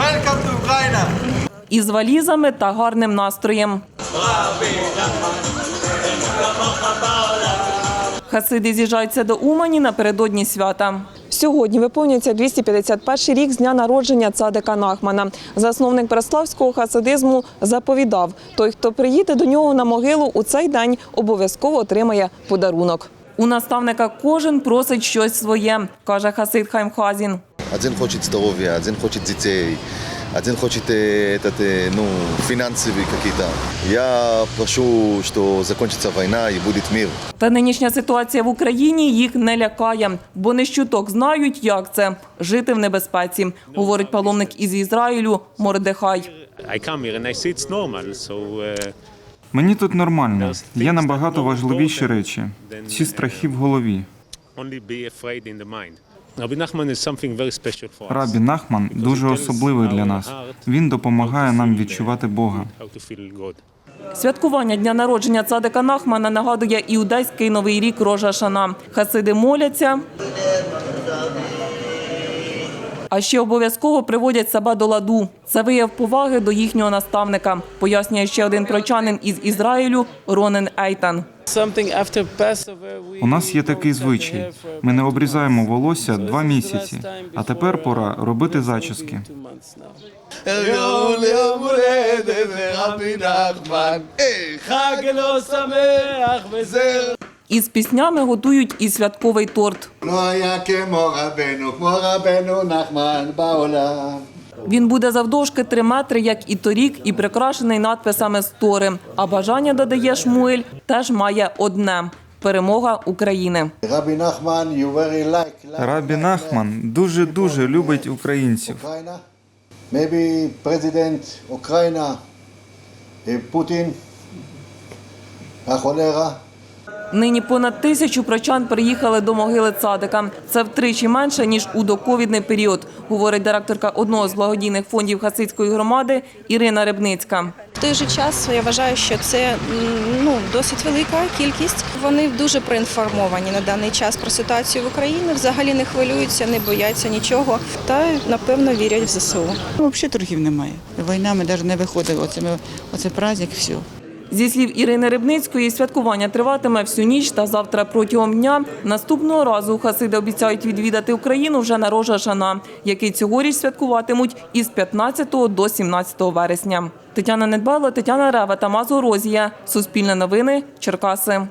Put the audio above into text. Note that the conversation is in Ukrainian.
Welcome to Ukraine! із валізами та гарним настроєм. Хасиди з'їжджаються до Умані напередодні свята. Сьогодні виповнюється 251 рік з дня народження цадика Нахмана. Засновник преславського хасидизму заповідав: той, хто приїде до нього на могилу у цей день, обов'язково отримає подарунок. У наставника кожен просить щось своє, каже Хасид Хаймхазін один хочет здоровья, один хочет детей, один хочет э, этот, э, ну, финансовые какие-то. Я прошу, что закончится война и будет мир. Та нинішня ситуація в Україні їх не лякає, бо не щуток знають, як це жити в небезпеці, говорить паломник із Ізраїлю Мордехай. I come here and I see it's normal. So uh, Мені тут нормально. Є набагато важливіші речі. Ці страхи в голові. only be afraid in the mind. Rabbi Nachman is something very special for us. Рабі Нахман дуже особливий для нас. Він допомагає нам відчувати Бога. Святкування дня народження цадика Нахмана нагадує іудейський новий рік Рожа Шана. Хасиди моляться. А ще обов'язково приводять себе до ладу. Це вияв поваги до їхнього наставника, пояснює ще один прочанин із Ізраїлю Ронен Ейтан. У нас є такий звичай. Ми не обрізаємо волосся два місяці, а тепер пора робити зачіски. Із піснями готують і святковий торт. Він буде завдовжки три метри, як і торік, і прикрашений надписами стори. А бажання додає Шмуель теж має одне. Перемога України Рабі Нахман дуже дуже любить українців. президент України Путін Нині понад тисячу прочан приїхали до могили цадика. Це втричі менше ніж у доковідний період, говорить директорка одного з благодійних фондів Хасидської громади Ірина Рибницька. В той же час я вважаю, що це ну досить велика кількість. Вони дуже проінформовані на даний час про ситуацію в Україні. Взагалі не хвилюються, не бояться нічого та напевно вірять в ЗСУ. Ну, Взагалі торгів немає. Війна ми навіть не виходили. Оце, ми, оце праздник, все. Зі слів Ірини Рибницької, святкування триватиме всю ніч та завтра протягом дня. Наступного разу хасиди обіцяють відвідати Україну вже на Рожа Шана, який цьогоріч святкуватимуть із 15 до 17 вересня. Тетяна Недбайло, Тетяна Рева та Розія. Суспільне новини. Черкаси.